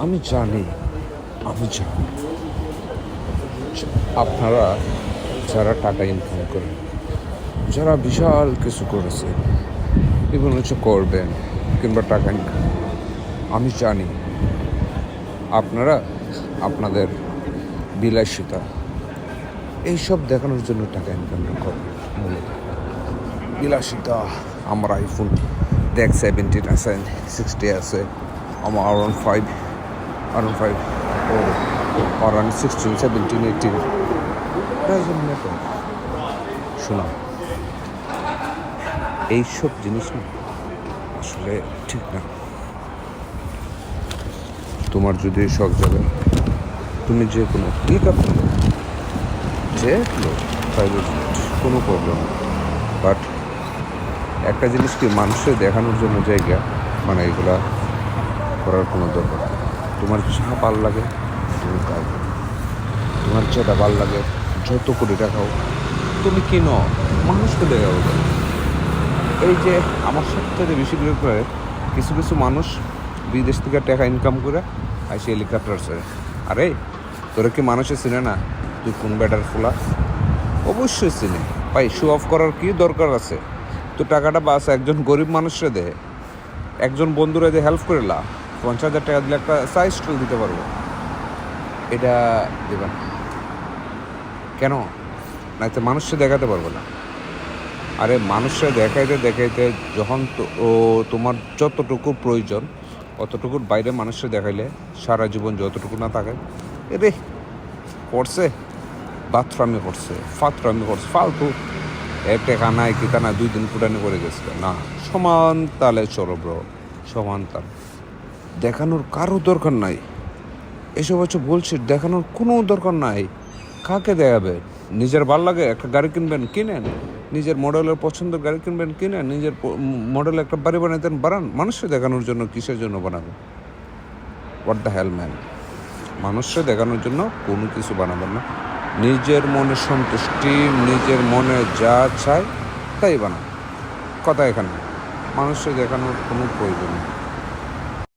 আমি জানি আমি জানি। আপনারা যারা টাকা ইনকাম করেন, যারা বিশাল কিছু করেছে এগুলো হচ্ছে করবেন কিংবা টাকা ইনকাম আমি জানি আপনারা আপনাদের বিলাসিতা, এইসব দেখানোর জন্য টাকা ইনকাম করেন, মূলত। বিলাসিতা, আমার আইফোন দেখ সেভেন্টিন আছে সিক্সটি আছে, আমার আর ওয়ান ফাইভ আর ওয়ান ফাইভ ও আর ওয়ান সিক্সটিন সেভেন্টিন এইটিন শোনা এইসব জিনিস না, আসলে ঠিক না। তোমার যদি শখ যাবে তুমি যে কোনো পিক আপ যে প্রাইভেট কোনো প্রবলেম বাট একটা জিনিস কি মানুষের দেখানোর জন্য জায়গা মানে এগুলা করার কোনো দরকার। তোমার যা ভালো লাগে? তুমি কাজ তোমার যেটা ভালো লাগে, যত কোটি হোক তুমি কিনো মানুষকে দেখাও কেন? এই যে আমার সবথেকে বেশি বিরক্ত করে কিছু কিছু মানুষ বিদেশ থেকে টাকা ইনকাম করে আসে হেলিকপ্টার চড়ে আরে, তোরা কি মানুষে চিনে না? তুই কোন ব্যাটার ফুলা? অবশ্যই চিনে। ভাই শো অফ করার কি দরকার আছে? তো টাকাটা বাস একজন গরিব মানুষরে দে একজন বন্ধুরা যে হেল্প করে লা পঞ্চাশ হাজার টাকা দিলে একটা সাইজ স্টল দিতে পারব। এটা দেবেন। কেন? না তো মানুষকে দেখাতে পারব না। আরে মানুষরা দেখাইতে দেখাইতে যখন ও তোমার যতটুকু প্রয়োজন, অতটুকুর বাইরে মানুষরা দেখাইলে সারা জীবন যতটুকু না থাকে, এরে, করছে। বাথরামি করছে ফাতরামি করছে, ফালতু। এ টেকা নাই কিতা না দুই দিন ফুটানি করে গেছে। না, সমান তালে চলো ব্রো সমান তাল। দেখানোর কারও দরকার নাই। এসব হচ্ছে বলছি দেখানোর কোনো দরকার নাই। কাকে দেখাবে? নিজের ভালো লাগে একটা গাড়ি কিনবেন, কিনেন। নিজের মডেলের পছন্দের গাড়ি কিনবেন, কিনেন। নিজের মডেলে একটা বাড়ি বানাইতেন, বানান। মানুষকে দেখানোর জন্য, কিসের জন্য বানাবেন? হোয়াট দ্য হেল ম্যান মানুষকে দেখানোর জন্য কোনো কিছু বানাবেন না। নিজের মনে সন্তুষ্টি, নিজের মনে যা চায় তাই বানান। কথা এখানে। মানুষকে দেখানোর কোনো প্রয়োজন নেই।